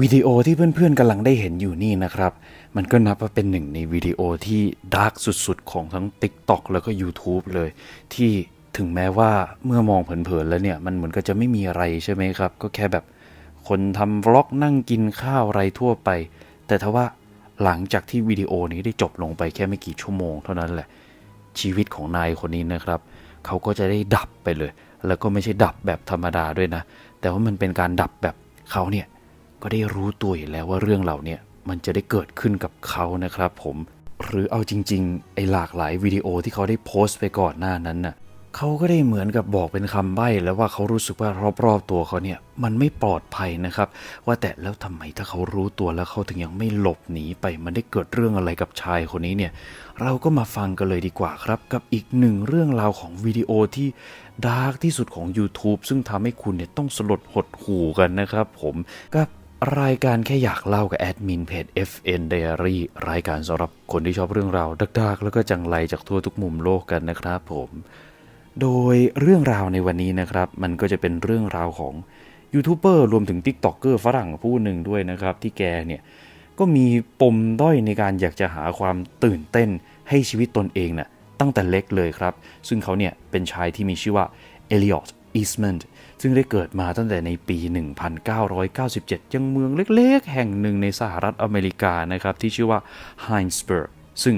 วิดีโอที่เพื่อนๆกำลังได้เห็นอยู่นี่นะครับ มันก็นับว่าเป็นหนึ่งในวิดีโอที่ดาร์กสุดๆ ของทั้ง TikTok แล้วก็ YouTube เลย ที่ถึงแม้ว่าเมื่อมองเผินๆแล้วเนี่ย มันเหมือนก็จะไม่มีอะไรใช่ไหมครับ ก็แค่แบบคนทำวล็อกนั่งกินข้าวอะไรทั่วไป แต่ทว่าหลังจากที่วิดีโอนี้ได้จบลงไปแค่ไม่กี่ชั่วโมงเท่านั้นแหละ ชีวิตของนายคนนี้นะครับ เขาก็จะได้ดับไปเลย แล้วก็ไม่ใช่ดับแบบธรรมดาด้วยนะ แต่ว่ามันเป็นการดับแบบเขาเนี่ย ก็ได้รู้ตัวอยู่แล้วว่าเรื่องเหล่าเนี้มันจะได้เกิดขึ้นกับเขานะครับ ผมหรือเอาจริง ๆ ไอ้หลากหลายวิดีโอที่เขาได้โพสต์ไปก่อนหน้านั้นน่ะเขาก็ได้เหมือนกับบอกเป็นคำใบ้แล้วว่าเขารู้สึกว่ารอบๆตัวเขาเนี่ยมันไม่ปลอดภัยนะครับ ว่าแต่แล้วทำไมถ้าเขารู้ตัวแล้วเขาถึงยังไม่หลบหนีไป มันได้เกิดเรื่องอะไรกับชายคนนี้เนี่ย เราก็มาฟังกันเลยดีกว่าครับ กับอีกหนึ่งเรื่องราวของวิดีโอที่ดาร์กที่สุดของ YouTube ซึ่งทำให้คุณเนี่ยต้องสลดหดหู่กันนะครับ ผมกับ รายการแค่อยากเล่ากับแอดมินเพจ FN Diary รายการสำหรับคนที่ชอบเรื่องราวดักๆ แล้วก็จังไรจากทั่วทุกมุมโลกกันนะครับผม โดยเรื่องราวในวันนี้นะครับ มันก็จะเป็นเรื่องราวของยูทูบเบอร์รวมถึง t ิ k t o k เกอร์ฝรั่งผู้หนึ่งด้วยนะครับ ที่แกเนี่ย ก็มีปมด้อยในการอยากจะหาความตื่นเต้นให้ชีวิตตนเองน่ะตั้งแต่เล็กเลยครับ ซึ่งเขาเนี่ยเป็นชายที่มีชื่อว่าเอลิออตอีสแมน ซึ่งได้เกิดมาตั้งแต่ในปี 1997 ยังเมืองเล็กๆ แห่งหนึ่งในสหรัฐอเมริกานะครับที่ชื่อว่าไฮน์สเบิร์กซึ่ง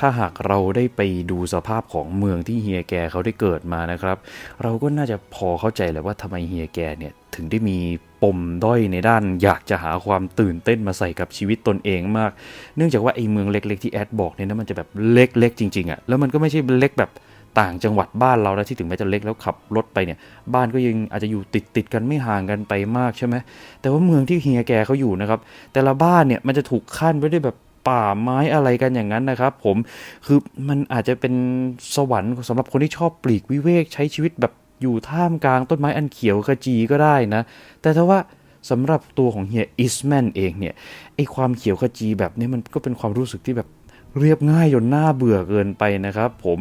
ถ้าหากเราได้ไปดูสภาพของเมืองที่เฮียแกเขาได้เกิดมานะครับ เราก็น่าจะพอเข้าใจแหละว่าทำไมเฮียแกเนี่ยถึงได้มีปมด้อยในด้าน อยากจะหาความตื่นเต้นมาใส่กับชีวิตตนเองมาก เนื่องจากว่าไอ้เมืองเล็ก ๆ ที่แอดบอกเนี่ยนะมันจะแบบเล็กๆจริงๆอะ่ะแล้วมันก็ไม่ใช่เล็กแบบ ต่างจังหวัดบ้านเรานะที่ถึงแม้จะเล็กแล้วขับรถไปเนี่ย บ้านก็ยังอาจจะอยู่ติดติดกันไม่ห่างกันไปมากใช่ไหมแต่ว่าเมืองที่เฮียแกเขาอยู่นะครับ แต่ละบ้านเนี่ยมันจะถูกขั้นไว้ด้วยแบบป่าไม้อะไรกันอย่างนั้นนะครับ ผมคือมันอาจจะเป็นสวรรค์สำหรับคนที่ชอบปลีกวิเวกใช้ชีวิตแบบอยู่ท่ามกลางต้นไม้อันเขียวขจีก็ได้นะ แต่ถ้าว่าสำหรับตัวของเฮียอิสแมนเองเนี่ยไอความเขียวขจีแบบนี้มันก็เป็นความรู้สึกที่แบบเรียบง่ายจนน่าเบื่อเกินไปนะครับ ผม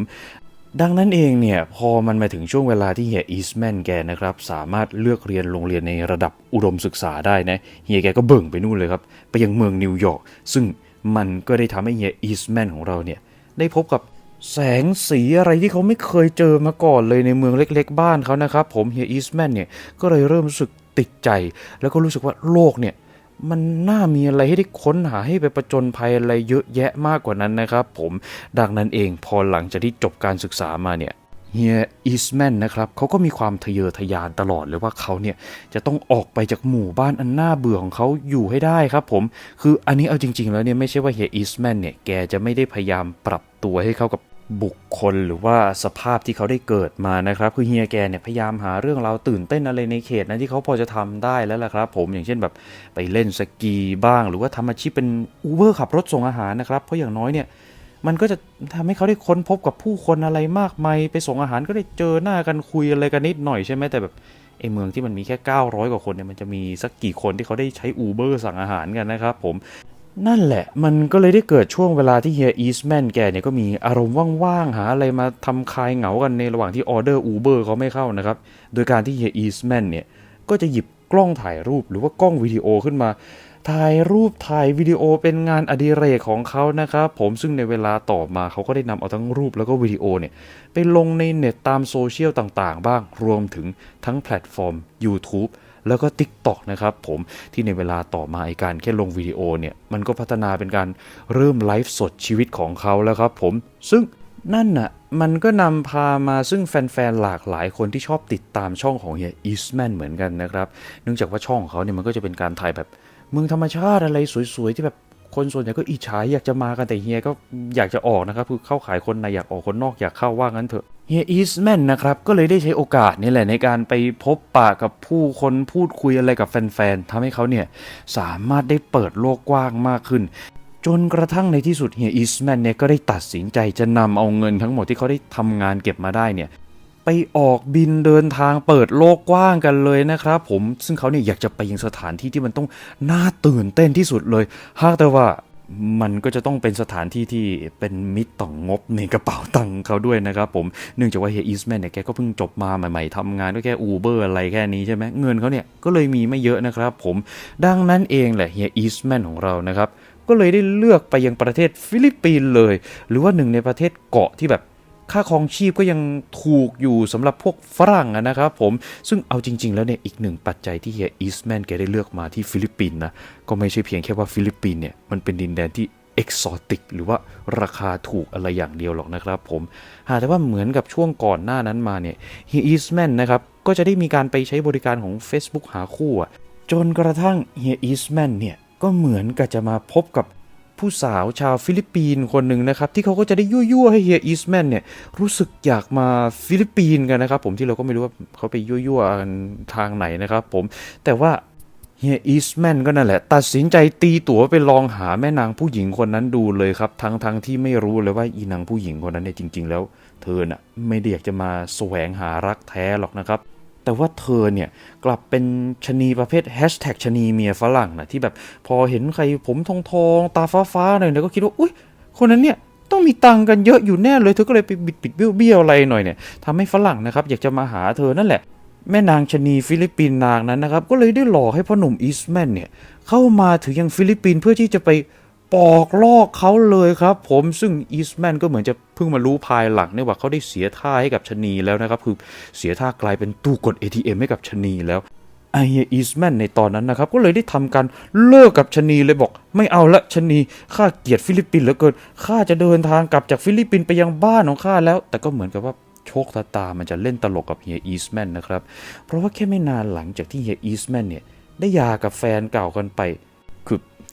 ดังนั้นเองเนี่ยพอมันมาถึงช่วงเวลาที่เฮียอีสแมนแกนะครับสามารถเลือกเรียนโรงเรียนในระดับอุดมศึกษาได้นะเฮียแกก็เบิ่งไปนู่นเลยครับ ไปยังเมืองนิวยอร์กซึ่งมันก็ได้ทำให้เฮียอีสแมนของเราเนี่ยได้พบกับแสงสีอะไรที่เขาไม่เคยเจอมาก่อนเลยในเมืองเล็กๆ บ้านเขานะครับ ผมเฮียอีสแมนเนี่ยก็เลยเริ่มรู้สึกติดใจ แล้วก็รู้สึกว่าโลกเนี่ย มันน่ามีอะไรให้ได้ค้นหาให้ไปประจนภัยอะไรเยอะแยะมากกว่านั้นนะครับผมดังนั้นเองพอหลังจากที่จบการศึกษามาเนี่ยเฮียอีสแมนนะครับเขาก็มีความทะเยอทะยานตลอดเลยว่าเขาเนี่ยจะต้องออกไปจากหมู่บ้านอันน่าเบื่อของเขาอยู่ให้ได้ครับผม คืออันนี้เอาจริง ๆ แล้วเนี่ยไม่ใช่ว่าเฮียอีสแมนเนี่ยแกจะไม่ได้พยายามปรับตัวให้เข้ากับ บุคคลหรือว่าสภาพที่เขาได้เกิดมานะครับ คือเฮียแกเนี่ยพยายามหาเรื่องราวตื่นเต้นอะไรในเขตนั้นที่เขาพอจะทำได้แล้วล่ะครับ ผมอย่างเช่นแบบไปเล่นสกีบ้าง หรือว่าทำอาชีพเป็นอูเบอร์ขับรถส่งอาหารนะครับ เพราะอย่างน้อยเนี่ยมันก็จะทำให้เขาได้ค้นพบกับผู้คนอะไรมากมายไปส่งอาหารก็ได้เจอหน้ากันคุยอะไรกันนิดหน่อยใช่ไหมแต่แบบไอ้เมืองที่มันมีแค่ 900 กว่าคนเนี่ยมันจะมีสักกี่คนที่เขาได้ใช้อูเบอร์สั่งอาหารกันนะครับผม นั่นแหละ มันก็เลยได้เกิดช่วงเวลาที่เฮียอีสแมนแกเนี่ยก็มีอารมณ์ว่างๆ หาอะไรมาทำคลายเหงากันในระหว่างที่ออเดอร์อูเบอร์เขาไม่เข้านะครับ โดยการที่เฮียอีสแมนเนี่ยก็จะหยิบกล้องถ่ายรูปหรือว่ากล้องวิดีโอขึ้นมา ถ่ายรูปถ่ายวิดีโอเป็นงานอดิเรกของเขานะครับผมซึ่งในเวลาต่อมาเขาก็ได้นำเอาทั้งรูปแล้วก็วิดีโอเนี่ยไปลงในเน็ตตามโซเชียลต่างๆ บ้างรวมถึงทั้งแพลตฟอร์ม YouTube แล้วก็ TikTok นะครับผมที่ในเวลาต่อมาไอการแค่ลงวิดีโอเนี่ยมันก็พัฒนาเป็นการเริ่มไลฟ์สดชีวิตของเขาแล้วครับผมซึ่งนั่นน่ะมันก็นำพามาซึ่งแฟน ๆ หลากหลายคนที่ชอบติดตามช่องของเฮียอีสแมนเหมือนกันนะครับ เนื่องจากว่าช่องของเขาเนี่ยมันก็จะเป็นการถ่ายแบบเมืองธรรมชาติอะไรสวย ๆ ที่แบบคนส่วนใหญ่ก็อิจฉาอยากจะมากันแต่เฮียก็อยากจะออกนะครับคือเข้าขายคนในอยากออกคนนอกอยากเข้าว่างั้นเถอะ เฮียอีสแมนนะครับ ก็เลยได้ใช้โอกาสนี่แหละในการไปพบปะกับผู้คนพูดคุยอะไรกับแฟนๆทำให้เขาเนี่ยสามารถได้เปิดโลกกว้างมากขึ้น จนกระทั่งในที่สุดเฮียอีสแมนเนี่ยก็ได้ตัดสินใจจะนำเอาเงินทั้งหมดที่เขาได้ทำงานเก็บมาได้เนี่ยไปออกบินเดินทางเปิดโลกกว้างกันเลยนะครับผมซึ่งเขาเนี่ยอยากจะไปยังสถานที่ที่มันต้องน่าตื่นเต้นที่สุดเลยหากแต่ว่า มันก็จะต้องเป็นสถานที่ที่เป็นมิตรต่องงบในกระเป๋าตังค์เขาด้วยนะครับผม เนื่องจากว่าเฮียอีสแมนเนี่ยแกก็เพิ่งจบมาใหม่ๆทำงานก็แค่อูเบอร์อะไรแค่นี้ใช่ไหมเงินเขาเนี่ยก็เลยมีไม่เยอะนะครับผม ดังนั้นเองแหละเฮียอีสแมนของเรานะครับก็เลยได้เลือกไปยังประเทศฟิลิปปินส์เลย หรือว่าหนึ่งในประเทศเกาะที่แบบ ค่าครองชีพก็ยังถูกอยู่สำหรับพวกฝรั่งนะครับผมซึ่งเอาจริง ๆ แล้วเนี่ยอีกหนึ่งปัจจัยที่เฮียอีสแมนแกได้เลือกมาที่ฟิลิปปินส์นะก็ไม่ใช่เพียงแค่ว่าฟิลิปปินส์เนี่ยมันเป็นดินแดนที่เอกซอติกหรือว่าราคาถูกอะไรอย่างเดียวหรอกนะครับผมหากแต่ว่าเหมือนกับช่วงก่อนหน้านั้นมาเนี่ยเฮียอีสแมนนะครับก็จะได้มีการไปใช้บริการของ Facebook หาคู่จนกระทั่งเฮียอีสแมนเนี่ยก็เหมือนกับจะมาพบกับ ผู้สาวชาวฟิลิปปินส์คนหนึ่งนะครับ ที่เขาก็จะได้ยั่วๆให้เฮียอีสแมนเนี่ยรู้สึกอยากมาฟิลิปปินส์กันนะครับ ผมที่เราก็ไม่รู้ว่าเขาไปยั่วๆกันทางไหนนะครับผมแต่ว่าเฮียอีสแมนก็นั่นแหละ ตัดสินใจตีตั๋วไปลองหาแม่นางผู้หญิงคนนั้นดูเลยครับ ทั้งๆทที่ไม่รู้เลยว่าอีนางผู้หญิงคนนั้นเนี่ยจริง ๆ แล้ว เธอน่ะไม่ได้อยากจะมาแสวงหารักแท้หรอกนะครับ แต่ว่าเธอเนี่ยกลับเป็นชะนีประเภทแฮชแท็กชะนีเมียฝรั่งนะที่แบบพอเห็นใครผมทองทองตาฟ้าฟ้าหน่อยเนี่ยก็คิดว่าอุ้ยคนนั้นเนี่ยต้องมีตังกันเยอะอยู่แน่เลยเธอก็เลยไปบิดบิดเบี้ยวเบี้ยวอะไรหน่อยเนี่ยทำให้ฝรั่งนะครับอยากจะมาหาเธอนั่นแหละแม่นางชะนีฟิลิปปินส์นางนั้นนะครับ ก็เลยได้หลอกให้พ่อหนุ่มอีสแมนเนี่ยเข้ามาถึงยังฟิลิปปินส์เพื่อที่จะไป ปอกลอกเขาเลยครับผมซึ่งอีสแมนก็เหมือนจะเพิ่งมารู้ภายหลังเนี่ยว่าเขาได้เสียท่าให้กับชะนีแล้วนะครับ คือเสียท่ากลายเป็นตู้กด ATM ให้กับชะนีแล้วไอเฮียอีสแมนในตอนนั้นนะครับ ก็เลยได้ทำการเลิกกับชะนีเลยบอก ไม่เอาละชะนีข้าเกลียดฟิลิปปินส์เหลือเกินข้าจะเดินทางกลับจากฟิลิปปินส์ไปยังบ้านของข้าแล้ว แต่ก็เหมือนกับว่าโชคชะตามันจะเล่นตลกกับเฮียอีสแมนนะครับ เพราะว่าแค่ไม่นานหลังจากที่เฮียอีสแมนเนี่ยได้ยากับแฟนเก่ากันไป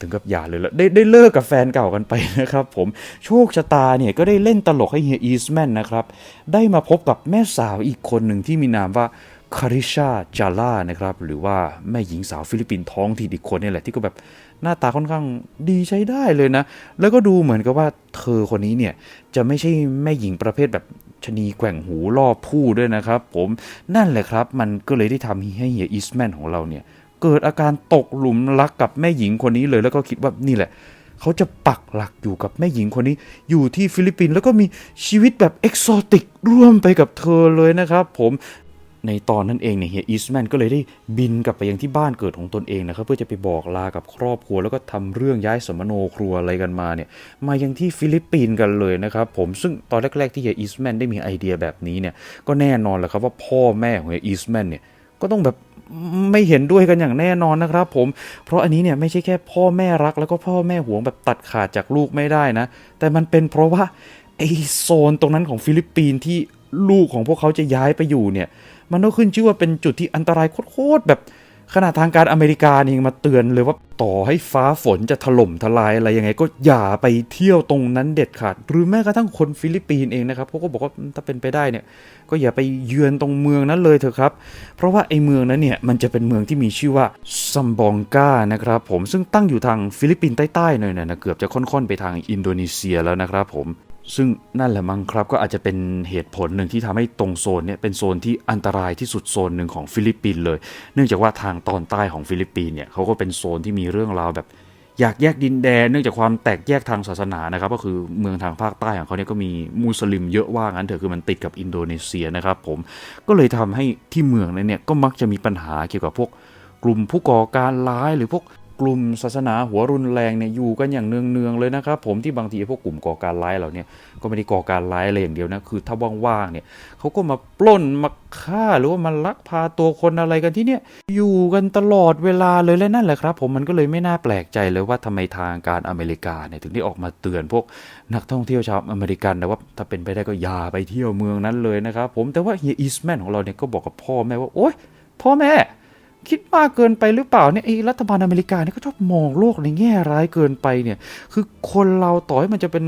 ถึงกับหย่าเลยละได้ได้เลิกกับแฟนเก่ากันไปนะครับผมโชคชะตาเนี่ยก็ได้เล่นตลกให้เฮียอีสแมนนะครับ ได้มาพบกับแม่สาวอีกคนหนึ่งที่มีนามว่าคาริชาจาล่านะครับ หรือว่าแม่หญิงสาวฟิลิปปินส์ท้องถิ่นอีกคนนี่แหละที่ก็แบบหน้าตาค่อนข้างดีใช้ได้เลยนะ แล้วก็ดูเหมือนกับว่าเธอคนนี้เนี่ย จะไม่ใช่แม่หญิงประเภทแบบชะนีแกว่งหูล่อผู้ด้วยนะครับ ผมนั่นแหละครับ มันก็เลยได้ทำให้เฮียอีสแมนของเราเนี่ย เกิดอาการตกหลุมรักกับแม่หญิงคนนี้เลย แล้วก็คิดว่านี่แหละเขาจะปักหลักอยู่กับแม่หญิงคนนี้ อยู่ที่ฟิลิปปินส์แล้วก็มีชีวิตแบบเอกโซติกร่วมไปกับเธอเลยนะครับ ผมในตอนนั้นเองเนี่ยเฮียอีสแมนก็เลยได้บินกลับไปยังที่บ้านเกิดของตนเองนะครับเพื่อจะไปบอกลากับครอบครัว แล้วก็ทำเรื่องย้ายสมโนครัวอะไรกันมาเนี่ยมายังที่ฟิลิปปินส์กันเลยนะครับผมซึ่งตอนแรก ๆ ที่เฮียอีสแมนได้มีไอเดียแบบนี้เนี่ยก็แน่นอนแหละครับว่าพ่อแม่ของเฮียอีสแมนเนี่ย ก็ต้องแบบไม่เห็นด้วยกันอย่างแน่นอนนะครับ ผม เพราะอันนี้เนี่ยไม่ใช่แค่พ่อแม่รัก แล้วก็พ่อแม่หวงแบบตัดขาดจากลูกไม่ได้นะ แต่มันเป็นเพราะว่าไอโซนตรงนั้นของฟิลิปปินส์ที่ลูกของพวกเขาจะย้ายไปอยู่เนี่ย มันก็ขึ้นชื่อว่าเป็นจุดที่อันตรายโคตรแบบ ขนาดทางการอเมริกาเองมาเตือนเลยว่าต่อให้ฟ้าฝนจะถล่มทลายอะไรยังไง ก็อย่าไปเที่ยวตรงนั้นเด็ดขาด หรือแม้กระทั่งคนฟิลิปปินส์เองนะครับเขาก็บอกว่าถ้าเป็นไปได้เนี่ย ก็อย่าไปเยือนตรงเมืองนั้นเลยเถอะครับ เพราะว่าไอ้เมืองนั้นเนี่ยมันจะเป็นเมืองที่มีชื่อว่าซัมบองกานะครับผมซึ่งตั้งอยู่ทางฟิลิปปินส์ใต้ๆหน่อยนะเกือบจะค่อนๆไปทางอินโดนีเซียแล้วนะครับผม ซึ่งนั่นแหละมั้งครับก็อาจจะเป็นเหตุผลหนึ่งที่ทำให้ตรงโซนเนี่ยเป็นโซนที่อันตรายที่สุดโซนหนึ่งของฟิลิปปินส์เลย เนื่องจากว่าทางตอนใต้ของฟิลิปปินส์เนี่ยเขาก็เป็นโซนที่มีเรื่องราวแบบ อยากแยกดินแดน เนื่องจากความแตกแยกทางศาสนานะครับก็คือเมืองทางภาคใต้ของเขาเนี่ยก็มีมุสลิมเยอะว่างั้นเถอะคือมันติดกับอินโดนีเซียนะครับผมก็เลยทำให้ที่เมืองนั้นเนี่ยก็มักจะมีปัญหาเกี่ยวกับพวกกลุ่มผู้ก่อการร้ายหรือพวก กลุ่มศาสนาหัวรุนแรงเนี่ยอยู่กันอย่างเนืองๆเลยนะครับ ผมที่บางทีพวกกลุ่มก่อการร้ายเหล่านี้ก็ไม่ได้ก่อการร้ายอะไรอย่างเดียวนะคือถ้าว่างๆเนี่ยเขาก็มาปล้นมาฆ่าหรือว่ามาลักพาตัวคนอะไรกันที่เนี่ยอยู่กันตลอดเวลาเลยและนั่นแหละครับ ผมมันก็เลยไม่น่าแปลกใจเลยว่าทำไมทางการอเมริกาเนี่ยถึงได้ออกมาเตือนพวกนักท่องเที่ยวชาวอเมริกันนะว่าถ้าเป็นไปได้ก็อย่าไปเที่ยวเมืองนั้นเลยนะครับผมแต่ว่าเฮียอีสแมนของเราเนี่ยก็บอกกับพ่อแม่ว่าโอ๊ยพ่อแม่ คิดมากเกินไปหรือเปล่าเนี่ยไอ้รัฐบาลอเมริกาเนี่ยก็ชอบมองโลกในแง่ร้ายเกินไปเนี่ย คือคนเราต่อให้มันจะเป็น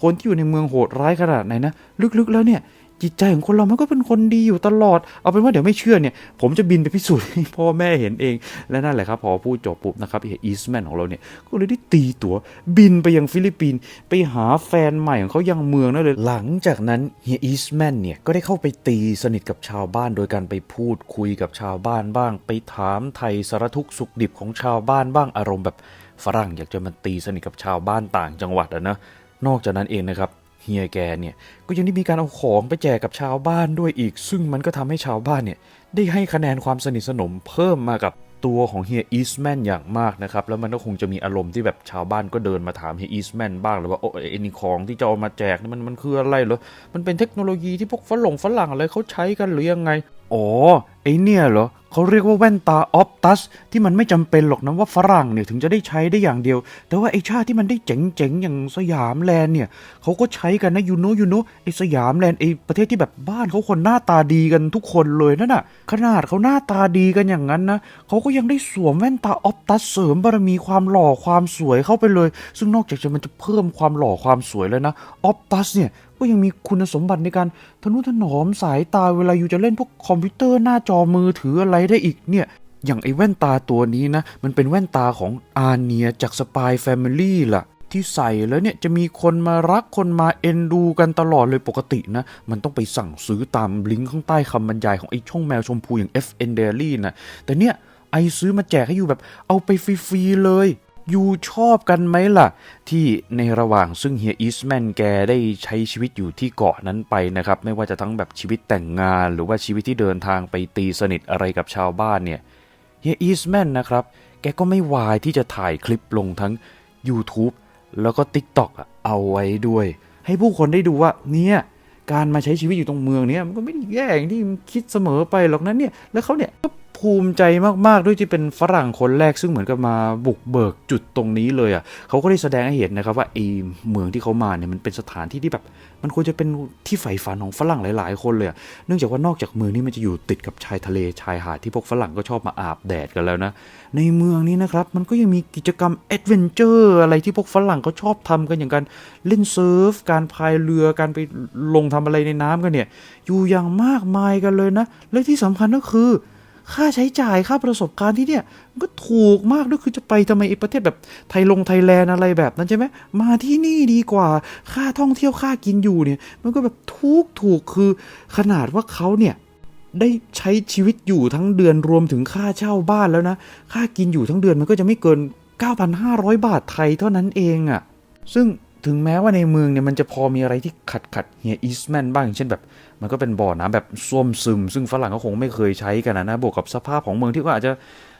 คนที่อยู่ในเมืองโหดร้ายขนาดไหนนะ ลึกๆแล้วเนี่ย จิตใจของคนเรามันก็เป็นคนดีอยู่ตลอด เอาเป็นว่าเดี๋ยวไม่เชื่อเนี่ย ผมจะบินไปพิสูจน์ให้พ่อแม่เห็นเอง และนั่นแหละครับ พอพูดจบปุ๊บนะครับเฮียอีสแมนของเราเนี่ย ก็เลยได้ตีตัว๋วบินไปยังฟิลิปปินส์ไปหาแฟนใหม่ของเขายังเมืองนั่นเลย หลังจากนั้นเฮียอีสแมนเนี่ยก็ได้เข้าไปตีสนิทกับชาวบ้านโดยการไปพูดคุยกับชาวบ้านบ้าง ไปถามไทยสารทุกสุขดิบของชาวบ้านบ้างอารมณ์แบบฝรั่งอยากจะมาตีสนิทกับชาวบ้านต่างจังหวัดอะนะนอกจากนั้นเองนะครับ เฮียแกเนี่ยก็ยังได้มีการเอาของไปแจกกับชาวบ้านด้วยอีก ซึ่งมันก็ทำให้ชาวบ้านเนี่ยได้ให้คะแนนความสนิทสนมเพิ่มมากับตัวของเฮียอีสแมนอย่างมากนะครับ แล้วมันก็คงจะมีอารมณ์ที่แบบชาวบ้านก็เดินมาถามเฮียอีสแมนบ้างหรือว่าโอ้ไอ้นี่ของที่จะเอามาแจกนี่มันมันคืออะไรเหรอ มันเป็นเทคโนโลยีที่พวกฝรั่งฝรั่งอะไรเขาใช้กันหรือยังไง อ๋อไอเนี่ยเหรอ เขาเรียกว่าแว่นตาออฟตัสที่มันไม่จำเป็นหรอกนะว่าฝรั่งเนี่ยถึงจะได้ใช้ได้อย่างเดียว แต่ว่าไอ้ชาติที่มันได้เจ๋งๆ อย่างสยามแลนด์เนี่ยเขาก็ใช้กันนะยูโนยูโนไอ้สยามแลนด์ไอ้ประเทศที่แบบบ้านเขาคนหน้าตาดีกันทุกคนเลยนั่นน่ะขนาดเขาหน้าตาดีกันอย่างนั้นนะเขาก็ยังได้สวมแว่นตาออฟตัสเสริมบารมีความหล่อความสวยเข้าไปเลย ซึ่งนอกจากจะมันจะเพิ่มความหล่อความสวยแล้วนะออฟตัสเนี่ย ก็ยังมีคุณสมบัติในการทนุถนอมสายตาเวลาอยู่จะเล่นพวกคอมพิวเตอร์หน้าจอมือถืออะไรได้อีกเนี่ยอย่างไอ้แว่นตาตัวนี้นะ มันเป็นแว่นตาของอาเนียจากสปายแฟมิลี่ล่ะ ที่ใส่แล้วเนี่ยจะมีคนมารักคนมาเอ็นดูกันตลอดเลยปกตินะ มันต้องไปสั่งซื้อตามลิงก์ข้างใต้คำบรรยายของไอ้ช่องแมวชมพูอย่าง FN Daily นะ แต่เนี่ยไอซื้อมาแจกให้อยู่แบบเอาไปฟรีๆเลย ยูชอบกันไหมล่ะ ที่ในระหว่างซึ่งเฮียอีสแมนแกได้ใช้ชีวิตอยู่ที่เกาะนั้นไปนะครับ ไม่ว่าจะทั้งแบบชีวิตแต่งงาน หรือว่าชีวิตที่เดินทางไปตีสนิทอะไรกับชาวบ้านเนี่ยเฮียอีสแมนนะครับ แกก็ไม่วายที่จะถ่ายคลิปลงทั้ง YouTube แล้วก็ TikTok อะเอาไว้ด้วย ให้ผู้คนได้ดูว่าเนี่ยการมาใช้ชีวิตอยู่ตรงเมืองเนี้ยมันก็ไม่ได้แย่อย่างที่คิดเสมอไปหรอกนะเนี่ยแล้วเขาเนี่ย ภูมิใจมากๆ ด้วยที่เป็นฝรั่งคนแรกซึ่งเหมือนกับมาบุกเบิกจุดตรงนี้เลยอะเขาก็ได้แสดงให้เห็นนะครับว่าไอ้เมืองที่เขามาเนี่ยมันเป็นสถานที่ที่แบบ มันควรจะเป็นที่ใฝ่ฝันของฝรั่งหลาย ๆ คนเลยเนื่องจากว่านอกจากเมืองนี้มันจะอยู่ติดกับชายทะเลชายหาดที่พวกฝรั่งก็ชอบมาอาบแดดกันแล้วนะในเมืองนี้นะครับมันก็ยังมีกิจกรรมแอดเวนเจอร์อะไรที่พวกฝรั่งเขาชอบทำกันอย่างการเล่นเซิร์ฟการพายเรือการไปลงทำอะไรในน้ำกันเนี่ยอยู่อย่างมากมายกันเลยนะและที่สำคัญก็คือ ค่าใช้จ่ายค่าประสบการณ์ที่เนี่ยมันก็ถูกมากด้วยคือจะไปทำไมไอ้ประเทศแบบไทยลงไทยแลนด์อะไรแบบนั้นใช่ไหมมาที่นี่ดีกว่าค่าท่องเที่ยวค่ากินอยู่เนี่ย มันก็แบบถูกถูกคือขนาดว่าเขาเนี่ยได้ใช้ชีวิตอยู่ทั้งเดือนรวมถึงค่าเช่าบ้านแล้วนะ ค่ากินอยู่ทั้งเดือนมันก็จะไม่เกิน 9,500 บาทไทยเท่านั้นเองอะ่ะ ซึ่ง ถึงแม้ว่าในเมืองเนี่ยมันจะพอมีอะไรที่ขัดขัดเฮียอีสแมนบ้างเช่นแบบ มันก็เป็นบ่อน้ำแบบส้วมซึม ซึ่งฝรั่งก็คงไม่เคยใช้กันนะนะบวกกับสภาพของเมืองที่ก็อาจจะ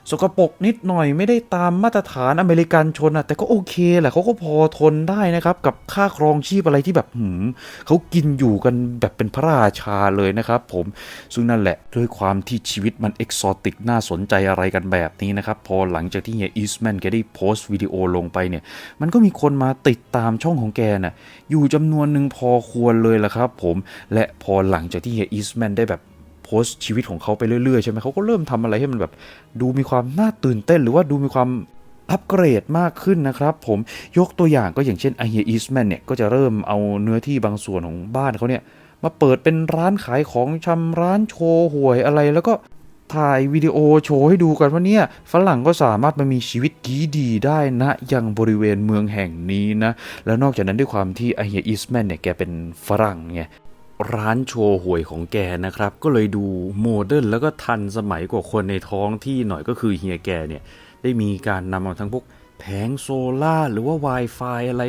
สกปรกนิดหน่อยไม่ได้ตามมาตรฐานอเมริกันชนอะแต่ก็โอเคแหละเขาก็พอทนได้นะครับ กับค่าครองชีพอะไรที่แบบหืมเขากินอยู่กันแบบเป็นพระราชาเลยนะครับ ผมซึ่งนั่นแหละด้วยความที่ชีวิตมันเอกซอติกน่าสนใจอะไรกันแบบนี้นะครับ พอหลังจากที่เฮียอีสแมนแกได้โพสต์วิดีโอลงไปเนี่ย มันก็มีคนมาติดตามช่องของแกน่ะอยู่จำนวนหนึ่งพอควรเลยละครับ ผมและพอหลังจากที่เฮียอีสแมนได้แบบ โพสต์ชีวิตของเขาไปเรื่อยๆใช่ไหมเขาก็เริ่มทำอะไรให้มันแบบ ดูมีความน่าตื่นเต้น หรือว่าดูมีความอัปเกรดมากขึ้นนะครับ ผมยกตัวอย่างก็อย่างเช่นไอเฮียอีสแมนเนี่ยก็จะเริ่มเอาเนื้อที่บางส่วนของบ้านเขาเนี่ยมาเปิดเป็นร้านขายของชำร้านโชว์หวยอะไร แล้วก็ถ่ายวิดีโอโชว์ให้ดูกันว่าเนี่ยฝรั่งก็สามารถมามีชีวิตดีดีได้นะยังบริเวณเมืองแห่งนี้นะ แล้วนอกจากนั้นด้วยความที่ไอเฮียอีสแมนเนี่ยแกเป็นฝรั่งไง ร้านโชว์หวยของแกนะครับ ก็เลยดูโมเดิร์นแล้วก็ทันสมัยกว่าคนในท้องที่หน่อยก็คือเฮียแกเนี่ย ได้มีการนำเอาทั้งพวกแผงโซล่าหรือว่า Wi-Fi อะไร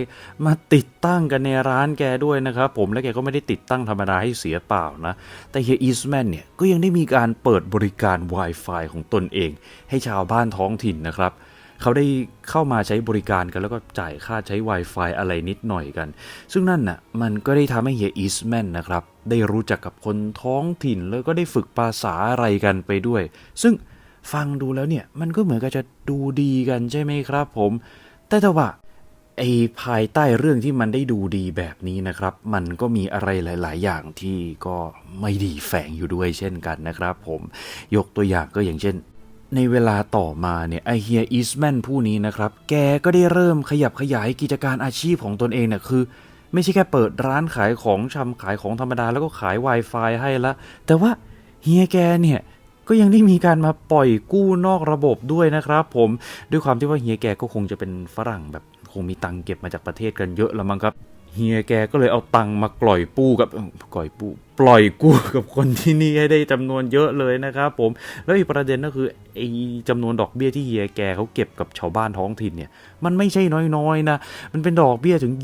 มาติดตั้งกันในร้านแกด้วยนะครับผมและแกก็ไม่ได้ติดตั้งธรรมดาให้เสียเปล่านะ แต่เฮียอีสแมนเนี่ย ก็ยังได้มีการเปิดบริการ Wi-Fi ของตนเอง ให้ชาวบ้านท้องถิ่นนะครับ เขาได้เข้ามาใช้บริการกันแล้วก็จ่ายค่าใช้ Wi-Fi อะไรนิดหน่อยกัน ซึ่งนั่นน่ะมันก็ได้ทำให้เฮียอีสแมนนะครับ ได้รู้จักกับคนท้องถิ่นแล้วก็ได้ฝึกภาษาอะไรกันไปด้วย ซึ่งฟังดูแล้วเนี่ยมันก็เหมือนกับจะดูดีกันใช่ไหมครับผม แต่ถ้าว่าไอ้ภายใต้เรื่องที่มันได้ดูดีแบบนี้นะครับ มันก็มีอะไรหลาย ๆ อย่างที่ก็ไม่ดีแฝงอยู่ด้วยเช่นกันนะครับ ผมยกตัวอย่างก็อย่างเช่น ในเวลาต่อมาเนี่ยไอเฮียอีสแมนผู้นี้นะครับ แกก็ได้เริ่มขยับขยายกิจการอาชีพของตนเองเนี่ยคือ ไม่ใช่แค่เปิดร้านขายของชำขายของธรรมดาแล้วก็ขาย Wi-Fi ให้ละ แต่ว่าเฮียแกเนี่ยก็ยังได้มีการมาปล่อยกู้นอกระบบด้วยนะครับ ผมด้วยความที่ว่าเฮียแกก็คงจะเป็นฝรั่งแบบคงมีตังค์เก็บมาจากประเทศกันเยอะแล้วมั้งครับเฮียแกก็เลยเอาตังค์มาปล่อยปูกับปล่อยปู ปล่อยกู้กับคนที่นี่ให้ได้จำนวนเยอะเลยนะครับผมแล้วอีกประเด็นก็คือไอ้จำนวนดอกเบี้ยที่เฮียแกเขาเก็บกับชาวบ้านท้องถิ่นเนี่ย มันไม่ใช่น้อยๆนะ มันเป็นดอกเบี้ยถึง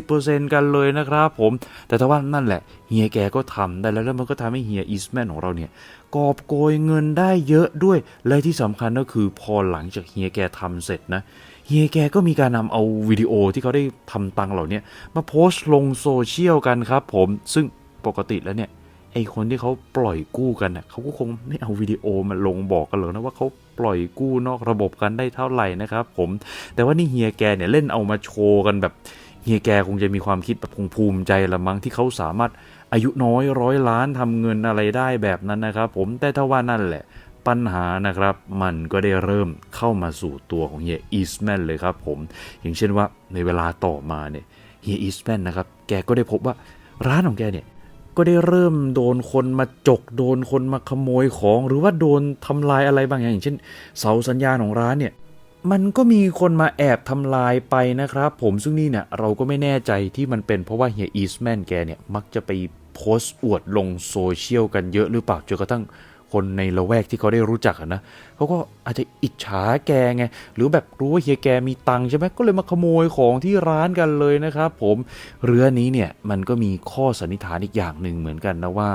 20%กันเลยนะครับผม แต่ถ้าว่านั่นแหละเฮียแกก็ทำได้แล้วแล้วมันก็ทำให้เฮียอีสแมนของเราเนี่ยกอบโกยเงินได้เยอะด้วย และที่สำคัญก็คือพอหลังจากเฮียแกทำเสร็จนะเฮียแกก็มีการนำเอาวิดีโอที่เขาได้ทำตังเหล่านี้มาโพสต์ลงโซเชียลกันครับผมซึ่ง ปกติแล้วเนี่ยไอคนที่เขาปล่อยกู้กันเน่ะเขาก็คงไม่เอาวิดีโอมาลงบอกกันหรอกนะว่าเขาปล่อยกู้นอกระบบกันได้เท่าไหร่นะครับผมแต่ว่านี่เฮียแกเนี่ยเล่นเอามาโชว์กันแบบเฮียแกคงจะมีความคิดแบบคงภูมิใจละมั้งที่เขาสามารถอายุน้อยร้อยล้านทำเงินอะไรได้แบบนั้นนะครับ ผมแต่ถ้าว่านั่นแหละปัญหานะครับมันก็ได้เริ่มเข้ามาสู่ตัวของเฮียอีสแมนเลยครับผมอย่างเช่นว่าในเวลาต่อมาเนี่ยเฮียอีสแมนนะครับแกก็ได้พบว่าร้านของแกเนี่ย ก็ได้เริ่มโดนคนมาจก โดนคนมาขโมยของ หรือว่าโดนทำลายอะไรบางอย่างอย่างเช่น เสาสัญญาณของร้านเนี่ยมันก็มีคนมาแอบทำลายไปนะครับ ผมซึ่งนี่เนี่ยเราก็ไม่แน่ใจที่มันเป็นเพราะว่าเฮียอีสแมนแกเนี่ย มักจะไปโพสต์อวดลงโซเชียลกันเยอะหรือเปล่าจนกระทั่ง คนในละแวกที่เขาได้รู้จักนะเขาก็อาจจะอิจฉาแกไงหรือแบบรู้ว่าเฮียแกมีตังค์ใช่ไหมก็เลยมาขโมยของที่ร้านกันเลยนะครับผมเรือนี้เนี่ยมันก็มีข้อสันนิษฐานอีกอย่างหนึ่งเหมือนกันนะว่า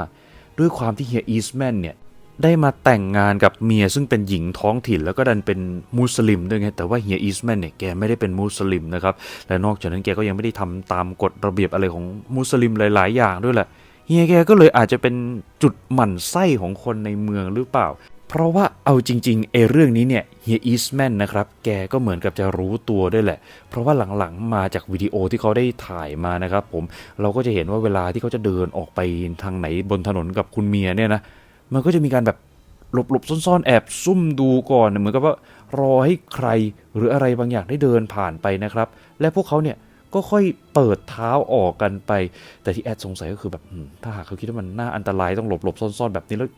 ด้วยความที่เฮียอีสแมนเนี่ยได้มาแต่งงานกับเมียซึ่งเป็นหญิงท้องถิ่นแล้วก็ดันเป็นมุสลิมด้วยไงแต่ว่าเฮียอีสแมนเนี่ยแกไม่ได้เป็นมุสลิมนะครับและนอกจากนั้นแกก็ยังไม่ได้ทำตามกฎระเบียบอะไรของมุสลิมหลาย ๆ อย่างด้วยแหละ เฮียแกก็เลยอาจจะเป็นจุดหมั่นไส้ของคนในเมืองหรือเปล่า เพราะว่าเอาจริงๆไอ้เรื่องนี้เนี่ยเฮียอีสแมนนะครับ แกก็เหมือนกับจะรู้ตัวด้วยแหละ เพราะว่าหลังๆมาจากวิดีโอที่เขาได้ถ่ายมานะครับผม เราก็จะเห็นว่าเวลาที่เขาจะเดินออกไปทางไหนบนถนนกับคุณเมียเนี่ยนะ มันก็จะมีการแบบหลบหลบๆซ่อนๆแอบซุ่มดูก่อน เหมือนกับว่ารอให้ใครหรืออะไรบางอย่างได้เดินผ่านไปนะครับ และพวกเขาเนี่ย ก็ค่อยเปิดเท้าออกกันไป แต่ที่แอดสงสัยก็คือแบบถ้าหากเขาคิดว่ามันน่าอันตรายต้องหลบหลบซ่อนๆ แบบนี้แล้ว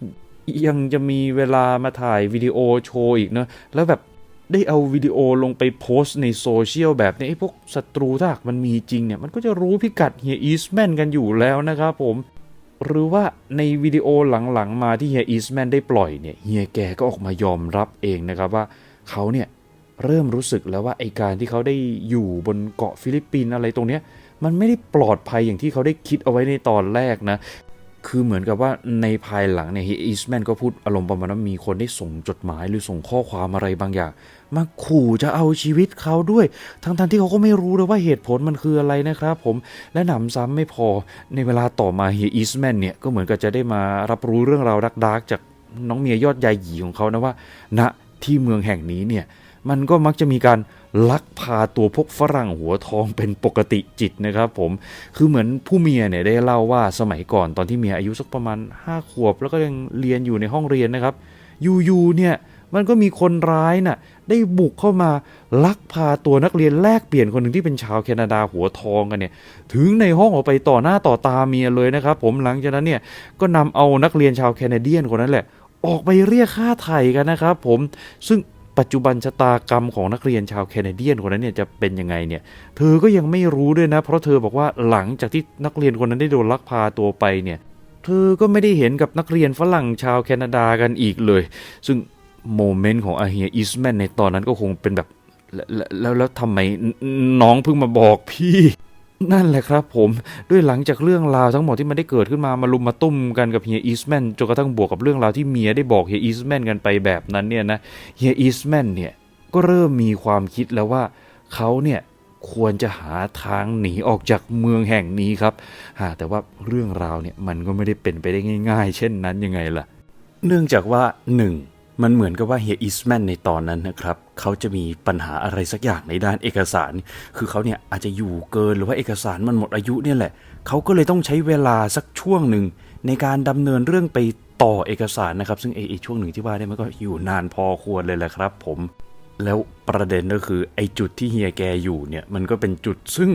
ยังจะมีเวลามาถ่ายวิดีโอโชว์อีกเนอะแล้วแบบได้เอาวิดีโอลงไปโพสต์ในโซเชียลแบบนี้ไอ้พวกศัตรูถ้าหากมันมีจริงเนี่ย มันก็จะรู้พิกัดเฮียอีสแมนกันอยู่แล้วนะครับผม หรือว่าในวิดีโอหลังๆมาที่เฮียอีสแมนได้ปล่อยเนี่ยเฮียแกก็ออกมายอมรับเองนะครับว่าเขาเนี่ย เริ่มรู้สึกแล้วว่าไอการที่เขาได้อยู่บนเกาะฟิลิปปินส์อะไรตรงเนี้ยมันไม่ได้ปลอดภัยอย่างที่เขาได้คิดเอาไว้ในตอนแรกนะ คือเหมือนกับว่าในภายหลังเนี่ยเฮียอีสแมนก็พูดอารมณ์ประมาณว่ามีคนได้ส่งจดหมายหรือส่งข้อความอะไรบางอย่าง มาขู่จะเอาชีวิตเขาด้วย ทั้งๆที่เขาก็ไม่รู้เลยว่าเหตุผลมันคืออะไรนะครับผม และหนำซ้ำไม่พอ ในเวลาต่อมาเฮียอีสแมนเนี่ยก็เหมือนกับจะได้มารับรู้เรื่องราวดักดักจากน้องเมียยอดยายหยีของเขานะว่าณที่เมืองแห่งนี้เนี่ย มันก็มักจะมีการลักพาตัวพวกฝรั่งหัวทองเป็นปกติจิตนะครับผม คือเหมือนผู้เมียเนี่ยได้เล่าว่าสมัยก่อนตอนที่เมียอายุสักประมาณ 5 ขวบ แล้วก็ยังเรียนอยู่ในห้องเรียนนะครับอยู่ๆเนี่ยมันก็มีคนร้ายน่ะได้บุกเข้ามาลักพาตัวนักเรียนแลกเปลี่ยนคนหนึ่งที่เป็นชาวแคนาดาหัวทองกันเนี่ยถึงในห้องออกไปต่อหน้าต่อตาเมียเลยนะครับผมหลังจากนั้นเนี่ยก็นำเอานักเรียนชาวแคนาเดียนคนนั้นแหละ ออกไปเรียกค่าไถ่กันนะครับผมซึ่ง ปัจจุบันชะตากรรมของนักเรียนชาวแคนาเดียนคนนั้นเนี่ยจะเป็นยังไงเนี่ย เธอก็ยังไม่รู้ด้วยนะ เพราะเธอบอกว่าหลังจากที่นักเรียนคนนั้นได้โดนลักพาตัวไปเนี่ย เธอก็ไม่ได้เห็นกับนักเรียนฝรั่งชาวแคนาดากันอีกเลย ซึ่งโมเมนต์ของอาเฮียอิสแมนในตอนนั้นก็คงเป็นแบบแล้วแล้วแล้วทำไมน้องเพิ่งมาบอกพี่ นั่นแหละครับผมด้วยหลังจากเรื่องราวทั้งหมดที่มันได้เกิดขึ้นมามาลุมมาตุ้มกันกับเฮียอีสแมนจนกระทั่งบวกกับเรื่องราวที่เมียได้บอกเฮียอีสแมนกันไปแบบนั้นเนี่ยนะเฮียอีสแมนเนี่ยก็เริ่มมีความคิดแล้วว่าเขาเนี่ยควรจะหาทางหนีออกจากเมืองแห่งนี้ครับหาแต่ว่าเรื่องราวเนี่ยมันก็ไม่ได้เป็นไปได้ง่าย ๆ เช่นนั้นยังไงล่ะ เนื่องจากว่าหนึ่ง มันเหมือนกับว่าเฮียอิสแมนในตอนนั้นนะครับเขาจะมีปัญหาอะไรสักอย่างในด้านเอกสาร คือเขาเนี่ยอาจจะอยู่เกินหรือว่าเอกสารมันหมดอายุเนี่ยแหละเขาก็เลยต้องใช้เวลาสักช่วงหนึ่งในการดำเนินเรื่องไปต่อเอกสารนะครับ ซึ่งไอ้ช่วงหนึ่งที่ว่าเนี่ยมันก็อยู่นานพอควรเลยแหละครับ ผม แล้วประเด็นก็คือไอ้จุดที่เฮียแกอยู่เนี่ยมันก็เป็นจุดซึ่ง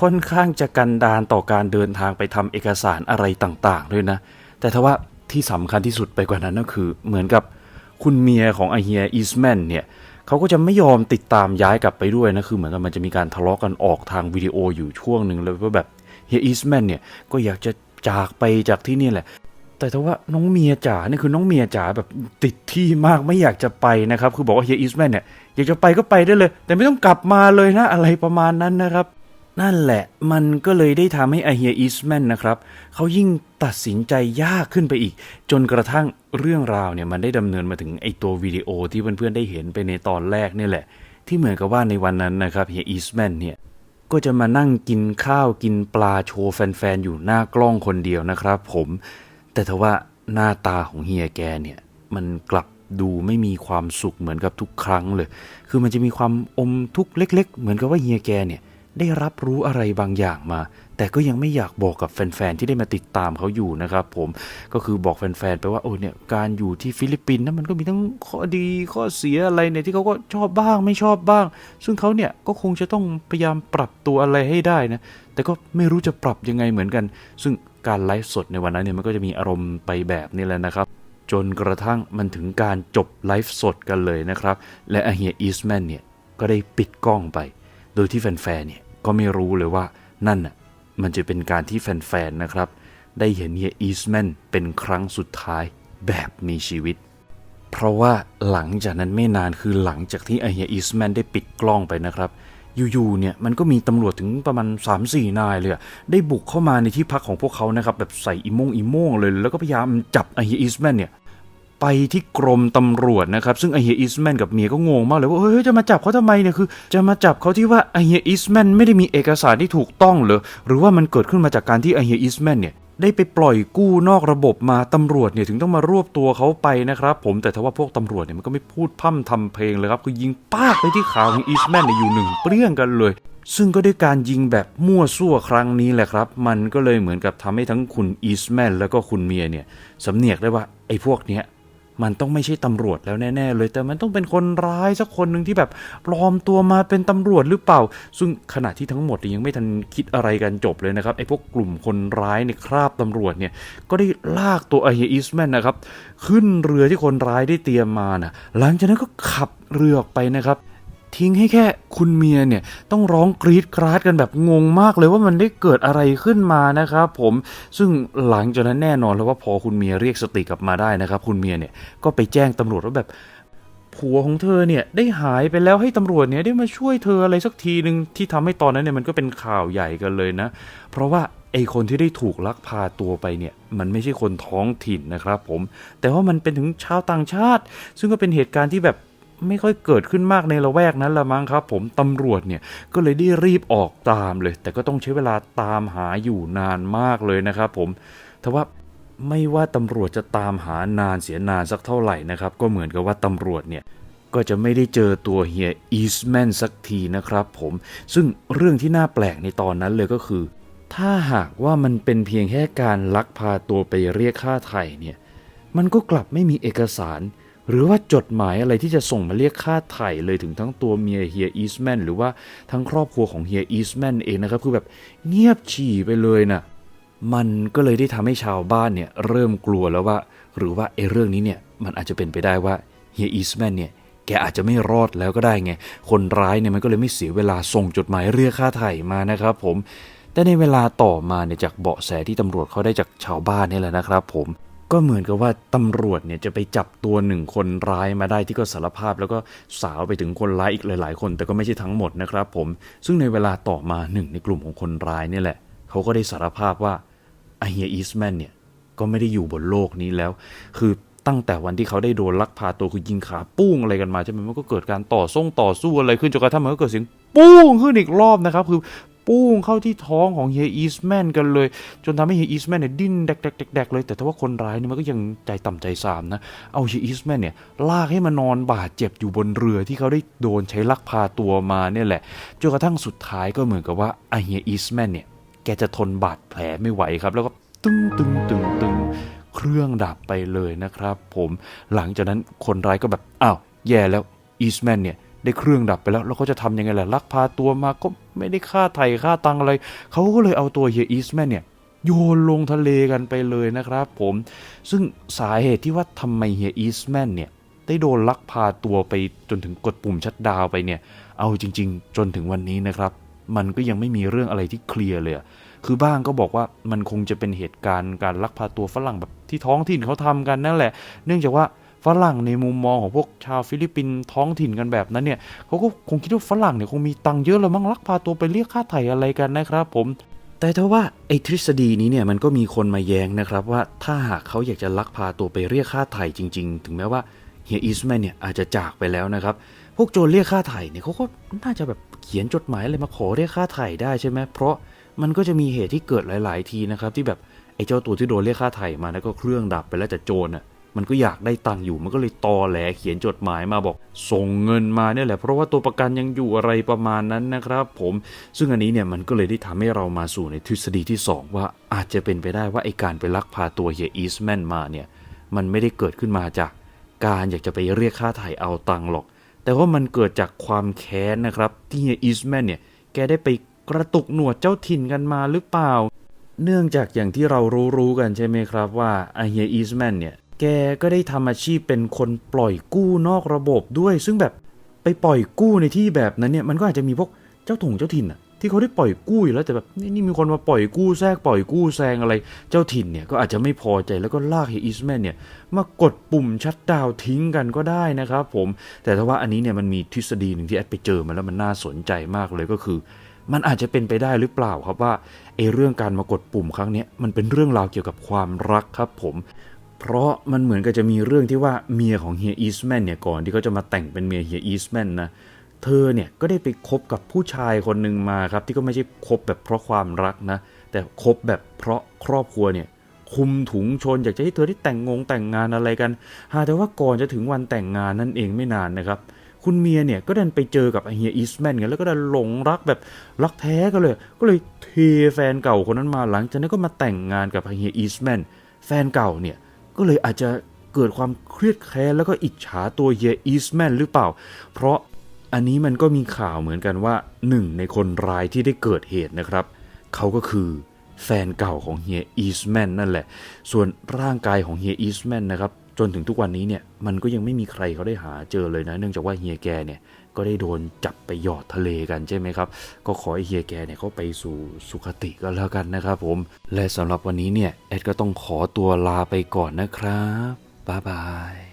ค่อนข้างจะกันดานต่อการเดินทางไปทำเอกสารอะไรต่างๆด้วยนะ แต่ถ้าว่าที่สำคัญที่สุดไปกว่านั้นก็คือเหมือนกับ คุณเมียของไอเฮียอีสแมนเนี่ยเขาก็จะไม่ยอมติดตามย้ายกลับไปด้วยนะ คือเหมือนกับมันจะมีการทะเลาะกันออกทางวิดีโออยู่ช่วงหนึ่งเลยว่าแบบเฮียอีสแมนเนี่ยก็อยากจะจากไปจากที่นี่แหละ แต่ถ้าว่าน้องเมียจ๋านี่คือน้องเมียจ๋าแบบติดที่มากไม่อยากจะไปนะครับ คือบอกว่าเฮียอีสแมนเนี่ยอยากจะไปก็ไปได้เลย แต่ไม่ต้องกลับมาเลยนะอะไรประมาณนั้นนะครับ นั่นแหละมันก็เลยได้ทำให้อเฮียอีสแมนนะครับเขายิ่งตัดสินใจยากขึ้นไปอีก จนกระทั่งเรื่องราวเนี่ยมันได้ดำเนินมาถึงไอตัววิดีโอที่เพื่อนๆได้เห็นไปในตอนแรกนี่แหละ ที่เหมือนกับว่าในวันนั้นนะครับเฮียอีสแมนเนี่ยก็จะมานั่งกินข้าวกินปลาโชว์แฟนๆ อยู่หน้ากล้องคนเดียวนะครับผม แต่ทว่าหน้าตาของเฮียแกเนี่ยมันกลับดูไม่มีความสุขเหมือนกับทุกครั้งเลย คือมันจะมีความอมทุกข์เล็ก ๆ เหมือนกับว่าเฮียแกเนี่ย ได้รับรู้อะไรบางอย่างมา แต่ก็ยังไม่อยากบอกกับแฟนๆที่ได้มาติดตามเขาอยู่นะครับผมก็คือบอกแฟนๆไปว่าโอ้เนี่ยการอยู่ที่ฟิลิปปินส์นะมันก็มีทั้งข้อดีข้อเสียอะไรเนี่ยที่เขาก็ชอบบ้างไม่ชอบบ้าง ซึ่งเขาเนี่ยก็คงจะต้องพยายามปรับตัวอะไรให้ได้นะแต่ก็ไม่รู้จะปรับยังไงเหมือนกัน ซึ่งการไลฟ์สดในวันนั้นเนี่ยมันก็จะมีอารมณ์ไปแบบนี้แหละนะครับจนกระทั่งมันถึงการจบไลฟ์สดกันเลยนะครับ และอาเฮียอีสแมนเนี่ย ก็ได้ปิดกล้องไป โดยที่แฟนๆเนี่ย ก็ไม่รู้เลยว่านั่นน่ะมันจะเป็นการที่แฟนๆนะครับ ได้เห็นเฮียอีสแมนเป็นครั้งสุดท้ายแบบมีชีวิต เพราะว่าหลังจากนั้นไม่นานคือหลังจากที่เฮียอีสแมนได้ปิดกล้องไปนะครับอยู่ๆเนี่ยมันก็มีตำรวจถึงประมาณ 3-4 นายเลยได้บุกเข้ามาในที่พักของพวกเขานะครับแบบใส่อีโมงอีโมงเลย แล้วก็พยายามจับไอเฮียอีสแมนเนี่ย ไปที่กรมตำรวจนะครับ ซึ่งไอเฮียอีสแมนกับเมียก็งงมากเลยว่าเฮ้ยจะมาจับเขาทำไมเนี่ยคือ จะมาจับเขาที่ว่าไอเฮียอีสแมนไม่ได้มีเอกสารที่ถูกต้องเหรอหรือว่ามันเกิดขึ้นมาจากการที่ไอเฮียอีสแมนเนี่ยได้ไปปล่อยกู้นอกระบบมาตำรวจเนี่ยถึงต้องมารวบตัวเขาไปนะครับผมแต่ถ้าว่าพวกตำรวจเนี่ยมันก็ไม่พูดพร่ำทำเพลงเลยครับคือยิงป้าไปที่ขาของอีสแมนเนี่ยอยู่หนึ่งเปรี้ยงกันเลย ซึ่งก็ด้วยการยิงแบบมั่วซั่วครั้งนี้แหละครับ มันก็เลยเหมือนกับทำให้ทั้งคุณอีสแมนแล้วก็คุณเมียเนี่ยสำเนียกได้ว่าไอ้พวกเนี้ย มันต้องไม่ใช่ตำรวจแล้วแน่ ๆ เลย แต่มันต้องเป็นคนร้ายสักคนหนึ่งที่แบบปลอมตัวมาเป็นตำรวจหรือเปล่า ซึ่งขณะที่ทั้งหมดยังไม่ทันคิดอะไรกันจบเลยนะครับไอ้พวกกลุ่มคนร้ายในคราบตำรวจเนี่ยก็ได้ลากตัวไอเฮียอิสแมนนะครับขึ้นเรือที่คนร้ายได้เตรียมมานะหลังจากนั้นก็ขับเรือออกไปนะครับ ทิ้งให้แค่คุณเมียเนี่ยต้องร้องกรีดกราดกันแบบงงมากเลยว่ามันได้เกิดอะไรขึ้นมานะครับผมซึ่งหลังจากนั้นแน่นอนแล้วว่าพอคุณเมียเรียกสติกลับมาได้นะครับ คุณเมียเนี่ยก็ไปแจ้งตำรวจว่าแบบผัวของเธอเนี่ยได้หายไปแล้วให้ตำรวจเนี่ยได้มาช่วยเธออะไรสักทีหนึ่งที่ทำให้ตอนนั้นเนี่ยมันก็เป็นข่าวใหญ่กันเลยนะ เพราะว่าไอคนที่ได้ถูกลักพาตัวไปเนี่ยมันไม่ใช่คนท้องถิ่นนะครับผม แต่ว่ามันเป็นถึงชาวต่างชาติ ซึ่งก็เป็นเหตุการณ์ที่แบบ ไม่ค่อยเกิดขึ้นมากในละแวกนั้นละมั้งครับ ผมตำรวจเนี่ยก็เลยได้รีบออกตามเลย แต่ก็ต้องใช้เวลาตามหาอยู่นานมากเลยนะครับผมแต่ว่าไม่ว่าตำรวจจะตามหานานเสียนานสักเท่าไหร่นะครับ ก็เหมือนกับว่าตำรวจเนี่ยก็จะไม่ได้เจอตัวเฮียอีสแมนสักทีนะครับผม ซึ่งเรื่องที่น่าแปลกในตอนนั้นเลยก็คือ ถ้าหากว่ามันเป็นเพียงแค่การลักพาตัวไปเรียกค่าไถ่เนี่ย มันก็กลับไม่มีเอกสาร หรือว่าจดหมายอะไรที่จะส่งมาเรียกค่าไถ่เลยถึงทั้งตัวเมียเฮียอีสแมนหรือว่าทั้งครอบครัวของเฮียอีสแมนเองนะครับคือแบบเงียบฉี่ไปเลยน่ะมันก็เลยได้ทำให้ชาวบ้านเนี่ยเริ่มกลัวแล้วว่า หรือว่าไอ้เรื่องนี้เนี่ยมันอาจจะเป็นไปได้ว่าเฮียอีสแมนเนี่ยแกอาจจะไม่รอดแล้วก็ได้ไง คนร้ายเนี่ยมันก็เลยไม่เสียเวลาส่งจดหมายเรียกค่าไถ่มานะครับผมแต่ในเวลาต่อมาเนี่ยจากเบาะแสที่ตำรวจเขาได้จากชาวบ้านนี่แหละนะครับผม ก็เหมือนกับว่าตำรวจเนี่ยจะไปจับตัวหนึ่งคนร้ายมาได้ที่ก็สารภาพ แล้วก็สาวไปถึงคนร้ายอีกหลาย ๆ คน แต่ก็ไม่ใช่ทั้งหมดนะครับผม ซึ่งในเวลาต่อมาหนึ่งในกลุ่มของคนร้ายเนี่ยแหละ เขาก็ได้สารภาพว่าไอเฮียอีสแมนเนี่ยก็ไม่ได้อยู่บนโลกนี้แล้ว คือตั้งแต่วันที่เขาได้โดนลักพาตัวคือยิงขาปุ้งอะไรกันมาใช่ไหมมันก็เกิดการต่อส่งต่อสู้อะไรขึ้นจนกระทั่งมันก็เกิดเสียงปุ้งขึ้นอีกรอบนะครับ คือ ปุ้งเข้าที่ท้องของเฮียอีสแมนกันเลย จนทำให้เฮียอีสแมนเนี่ยดิ้นแดกแดกแดกเลย แต่ถ้าว่าคนร้ายเนี่ยมันก็ยังใจต่ำใจสามนะ เอาเฮียอีสแมนเนี่ยลากให้มานอนบาดเจ็บอยู่บนเรือที่เขาได้โดนใช้ลักพาตัวมาเนี่ยแหละ จนกระทั่งสุดท้ายก็เหมือนกับว่าไอเฮียอีสแมนเนี่ยแกจะทนบาดแผลไม่ไหวครับ แล้วก็ตึงตึงตึงตึงเครื่องดับไปเลยนะครับ ผม หลังจากนั้นคนร้ายก็แบบ อ้าว แย่แล้ว อีสแมนเนี่ย ได้เครื่องดับไปแล้ว แล้วเขาจะทำยังไงล่ะลักพาตัวมาก็ไม่ได้ค่าไถ่ค่าตังอะไร เขาก็เลยเอาตัวเฮียอีสแมนเนี่ยโยนลงทะเลกันไปเลยนะครับผม ซึ่งสาเหตุที่ว่าทำไมเฮียอีสแมนเนี่ย ได้โดนลักพาตัวไปจนถึงกดปุ่มชัดดาวไปเนี่ย เอาจริง ๆ จนถึงวันนี้นะครับ มันก็ยังไม่มีเรื่องอะไรที่เคลียร์เลย คือบ้างก็บอกว่ามันคงจะเป็นเหตุการณ์การลักพาตัวฝรั่งแบบที่ท้องถิ่นเขาทำกันนั่นแหละ เนื่องจากว่า ฝรั่งในมุมมองของพวกชาวฟิลิปปินส์ท้องถิ่นกันแบบนั้นเนี่ยเขาก็คงคิดว่าฝรั่งเนี่ยคงมีตังค์เยอะแล้วมั้งลักพาตัวไปเรียกค่าไถ่อะไรกันนะครับผมแต่ถ้าว่าไอ้ทฤษฎีนี้เนี่ยมันก็มีคนมาแย้งนะครับว่าถ้าหากเขาอยากจะลักพาตัวไปเรียกค่าไถ่จริง ๆ ถึงแม้ว่าเฮียอีสแมนเนี่ยอาจจะจากไปแล้วนะครับ พวกโจรเรียกค่าไถ่เนี่ยเขาก็น่าจะแบบเขียนจดหมายอะไรมาขอเรียกค่าไถ่ได้ใช่ไหมเพราะมันก็จะมีเหตุที่เกิดหลาย ๆ ทีนะครับที่แบบไอ้เจ้าตัวที่โดนเรียกค่าไถ่มาแล้วก็เครื่องดับไปแล้วแต่โจรอะ มันก็อยากได้ตังค์อยู่ มันก็เลยตอแหลเขียนจดหมายมาบอก ส่งเงินมาเนี่ยแหละ เพราะว่าตัวประกันยังอยู่อะไรประมาณนั้นนะครับ ผม ซึ่งอันนี้เนี่ยมันก็เลยได้ทำให้เรามาสู่ในทฤษฎีที่สองว่าอาจจะเป็นไปได้ว่าไอ้การไปลักพาตัวเฮียอีสแมนมาเนี่ย มันไม่ได้เกิดขึ้นมาจากการอยากจะไปเรียกค่าไถ่เอาตังค์หรอก แต่ว่ามันเกิดจากความแค้นนะครับ ที่เฮียอีสแมนเนี่ย แกได้ไปกระตุกหนวดเจ้าถิ่นกันมาหรือเปล่า เนื่องจากอย่างที่เรารู้ๆกันใช่ไหมครับว่าไอเฮียอีสแมนเนี่ย แกก็ได้ทำอาชีพเป็นคนปล่อยกู้นอกระบบด้วย ซึ่งแบบไปปล่อยกู้ในที่แบบนั้นเนี่ยมันก็อาจจะมีพวกเจ้าถงเจ้าถิ่นอะที่เขาได้ปล่อยกู้อยู่แล้วแต่แบบนี่นี่มีคนมาปล่อยกู้แทรกปล่อยกู้แซงอะไร เจ้าถิ่นเนี่ยก็อาจจะไม่พอใจแล้วก็ลากเฮอีสแมนเนี่ยมากดปุ่มชัดดาวทิ้งกันก็ได้นะครับผมแต่ถ้าว่าอันนี้เนี่ยมันมีทฤษฎีหนึ่งที่แอดไปเจอมาแล้วมันน่าสนใจมากเลยก็คือ มันอาจจะเป็นไปได้หรือเปล่าครับว่าไอเรื่องการมากดปุ่มครั้งนี้มันเป็นเรื่องราวเกี่ยวกับความรักครับผม เพราะมันเหมือนกับจะมีเรื่องที่ว่าเมียของเฮียอีสแมนเนี่ยก่อนที่เขาจะมาแต่งเป็นเมียเฮียอีสแมนนะเธอเนี่ยก็ได้ไปคบกับผู้ชายคนหนึ่งมาครับ ที่ก็ไม่ใช่คบแบบเพราะความรักนะ แต่คบแบบเพราะครอบครัวเนี่ยคุมถุงชนอยากจะให้เธอได้แต่งงงแต่งงานอะไรกันหาแต่ว่าก่อนจะถึงวันแต่งงานนั่นเองไม่นานนะครับ คุณเมียเนี่ยก็ดันไปเจอกับเฮียอีสแมนกันแล้วก็ดันหลงรักแบบรักแท้กันเลย ก็เลยเทแฟนเก่าคนนั้นมาหลังจากนั้นก็มาแต่งงานกับเฮียอีสแมนแฟนเก่าเนี่ย ก็เลยอาจจะเกิดความเครียดแค้นแล้วก็อิจฉาตัวเฮียอีสแมนหรือเปล่า เพราะอันนี้มันก็มีข่าวเหมือนกันว่าหนึ่งในคนร้ายที่ได้เกิดเหตุนะครับ เขาก็คือแฟนเก่าของเฮียอีสแมนนั่นแหละ ส่วนร่างกายของเฮียอีสแมนนะครับจนถึงทุกวันนี้เนี่ยมันก็ยังไม่มีใครเขาได้หาเจอเลยนะ เนื่องจากว่าเฮียแกเนี่ย ก็ได้โดนจับไปหยอดทะเลกันใช่ไหมครับ ก็ขอให้เฮียแกเนี่ยเขาไปสู่สุคติก็แล้วกันนะครับผม และสำหรับวันนี้เนี่ยแอดก็ต้องขอตัวลาไปก่อนนะครับบ๊ายบาย